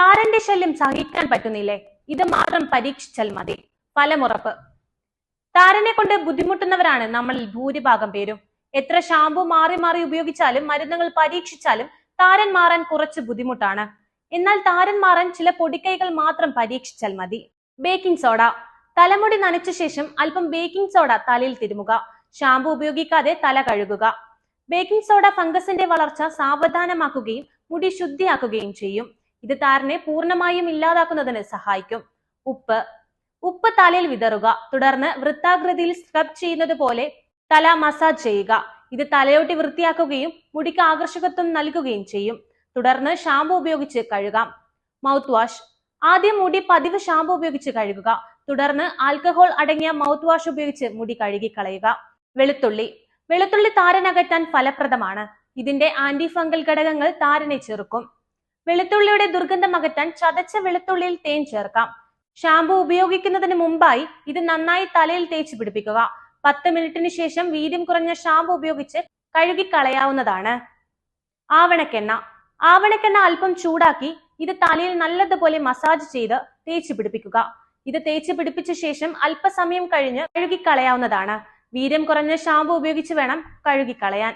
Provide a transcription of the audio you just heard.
താരന്റെ ശല്യം സഹിക്കാൻ പറ്റുന്നില്ലേ? ഇത് മാത്രം പരീക്ഷിച്ചാൽ മതി. ഫലമുറപ്പ് താരനെ കൊണ്ട് ബുദ്ധിമുട്ടുന്നവരാണ് നമ്മളിൽ ഭൂരിഭാഗം പേരും. എത്ര ഷാമ്പു മാറി മാറി ഉപയോഗിച്ചാലും മരുന്നുകൾ പരീക്ഷിച്ചാലും താരൻ മാറാൻ കുറച്ച് ബുദ്ധിമുട്ടാണ്. എന്നാൽ താരൻ മാറാൻ ചില പൊടിക്കൈകൾ മാത്രം പരീക്ഷിച്ചാൽ മതി. Baking soda. തലമുടി നനച്ച ശേഷം അല്പം ബേക്കിംഗ് സോഡ തലയിൽ തിരുമുക. ഷാമ്പു ഉപയോഗിക്കാതെ തല കഴുകുക. ബേക്കിംഗ് സോഡ ഫംഗസിന്റെ വളർച്ച സാവധാനമാക്കുകയും മുടി ശുദ്ധിയാക്കുകയും ചെയ്യും. ഇത് താരനെ പൂർണമായും ഇല്ലാതാക്കുന്നതിന് സഹായിക്കും. ഉപ്പ്. ഉപ്പ് തലയിൽ വിതറുക. തുടർന്ന് വൃത്താകൃതിയിൽ സ്ക്രബ് ചെയ്യുന്നത് പോലെ തല മസാജ് ചെയ്യുക. ഇത് തലയോട്ടി വൃത്തിയാക്കുകയും മുടിക്ക് ആകർഷകത്വം നൽകുകയും ചെയ്യും. തുടർന്ന് ഷാമ്പു ഉപയോഗിച്ച് കഴുകാം. മൗത്ത് വാഷ് ആദ്യം മുടി പതിവ് ഷാമ്പു ഉപയോഗിച്ച് കഴുകുക. തുടർന്ന് ആൽക്കഹോൾ അടങ്ങിയ മൗത്ത് വാഷ് ഉപയോഗിച്ച് മുടി കഴുകി കളയുക വെളുത്തുള്ളി. വെളുത്തുള്ളി താരനകറ്റാൻ ഫലപ്രദമാണ്. ഇതിന്റെ ആന്റി ഫംഗൽ ഘടകങ്ങൾ താരനെ ചെറുക്കും. വെളുത്തുള്ളിയുടെ ദുർഗന്ധം അകറ്റാൻ ചതച്ച വെളുത്തുള്ളിയിൽ തേൻ ചേർക്കാം. ഷാമ്പു ഉപയോഗിക്കുന്നതിന് മുമ്പായി ഇത് നന്നായി തലയിൽ തേച്ച് പിടിപ്പിക്കുക. പത്ത് മിനിറ്റിന് ശേഷം വീര്യം കുറഞ്ഞ ഷാമ്പു ഉപയോഗിച്ച് കഴുകിക്കളയാവുന്നതാണ്. ആവണക്കെണ്ണ. ആവണക്കെണ്ണ അല്പം ചൂടാക്കി ഇത് തലയിൽ നല്ലതുപോലെ മസാജ് ചെയ്ത് തേച്ച് പിടിപ്പിക്കുക. ഇത് തേച്ച് പിടിപ്പിച്ച ശേഷം അല്പസമയം കഴിഞ്ഞ് കഴുകിക്കളയാവുന്നതാണ്. വീര്യം കുറഞ്ഞ ഷാമ്പു ഉപയോഗിച്ച് വേണം കഴുകി കളയാൻ